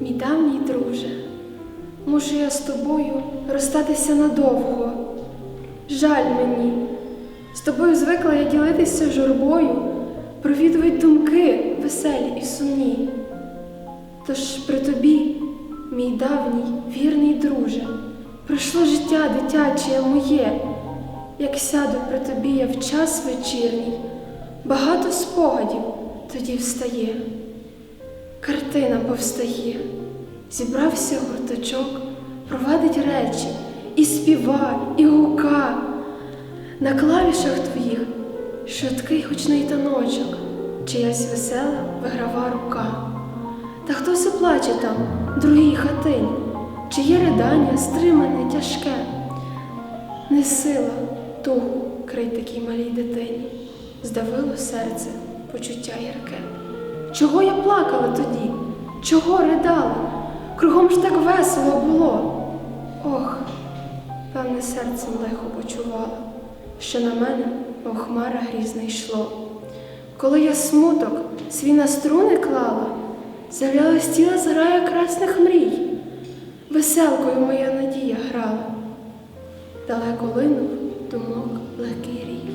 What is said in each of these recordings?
Мій давній друже, мушу я з тобою розстатися надовго. Жаль мені, з тобою звикла я ділитися журбою, провідують думки веселі і сумні. Тож при тобі, мій давній вірний друже, пройшло життя дитяче моє, як сяду при тобі я в час вечірній, багато спогадів тоді встає. Картина повстає, зібрався гурточок, провадить речі, і співа, і гука. На клавішах твоїх швидкий гучний таночок, чиясь весела виграва рука. Та хто се плаче там, другій хатині, чиє ридання стримане тяжке, не сила тугу крить такій малій дитині, здавило серце почуття гірке. Чого я плакала тоді? Чого ридала? Кругом ж так весело було. Ох, певне серцем лихо почувала, що на мене, мов хмара грізна йшло. Коли я смуток свій на струни клала, з'являлась ціла зграя красних мрій. Веселкою моя надія грала, далеко линув думок легкий рій.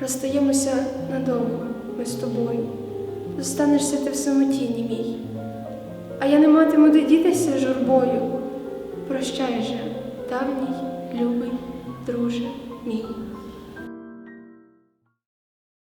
Розстаємося надовго ми з тобою, зостанешся ти в самотіні мій, а я не матиму де дітися журбою. Прощай же, давній, любий, друже мій.